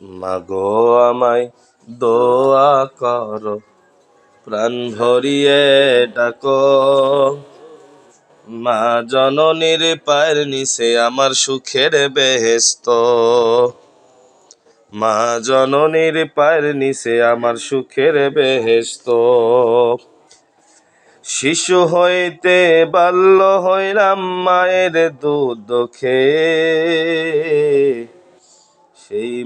মাগো আমায় দোয়া করো, প্রাণ ভরিয়ে ডাকো। মা জননীর পায়ের নিচে আমার সুখের বেহেস্ত মা জননীর পায়ের নিচে আমার সুখের বেহেস্ত শিশু হইতে বাল্য হইলাম মায়ের দুধ খেয়ে।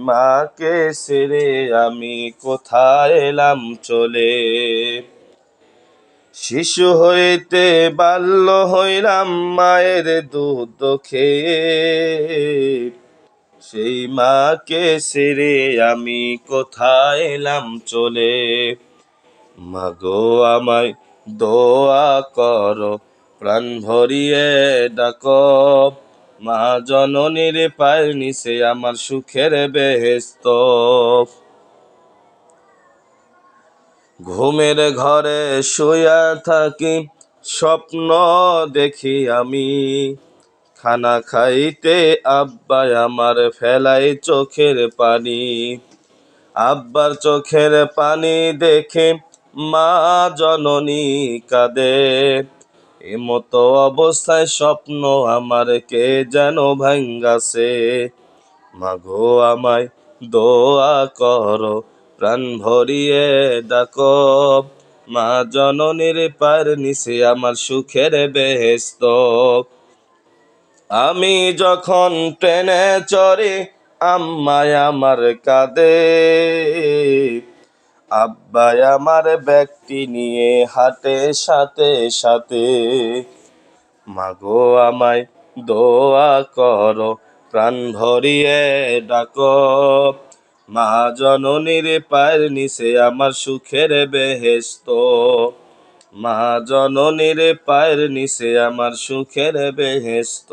মাকে সেরে আমি কোথায় এলাম চলে? শিশু হইতে বাল্য হইলাম মায়ের দুধ খেয়ে। সেই মাকে ছেড়ে আমি কোথায় এলাম চলে? মাগো আমায় দোয়া করো, প্রাণ ভরিয়ে ডাকো। মা জননীর পায়ের নিচে আমার সুখের বেহেস্ত। ঘুমের ঘরে শুয়া থাকি, স্বপ্ন দেখি আমি। খানা খাইতে আব্বাই আমার ফেলাই চোখের পানি। আব্বার চোখের পানি দেখে মা জননী কাঁদে। এমতো অবস্থায় স্বপ্ন আমার কে যেন ভাঙ্গাছে? মাগো আমায় দোয়া করো, প্রাণ ভরিয়ে ডাকো। মা জননীর পায়ের নিচে আমার সুখের বেহেস্ত। আমি যখন ট্রেনে চড়ি, আম্মায় আমার কাঁদে। আব্বাই আমার ব্যক্তি নিয়ে হাটে সাথে সাথে মাগো আমায় দোয়া করো, প্রাণ ভরিয়ে ডাক। মা জননীর পায়ের নিচে আমার সুখের বেহেস্ত মা জননীর পায়ের নিচে আমার সুখের বেহেস্ত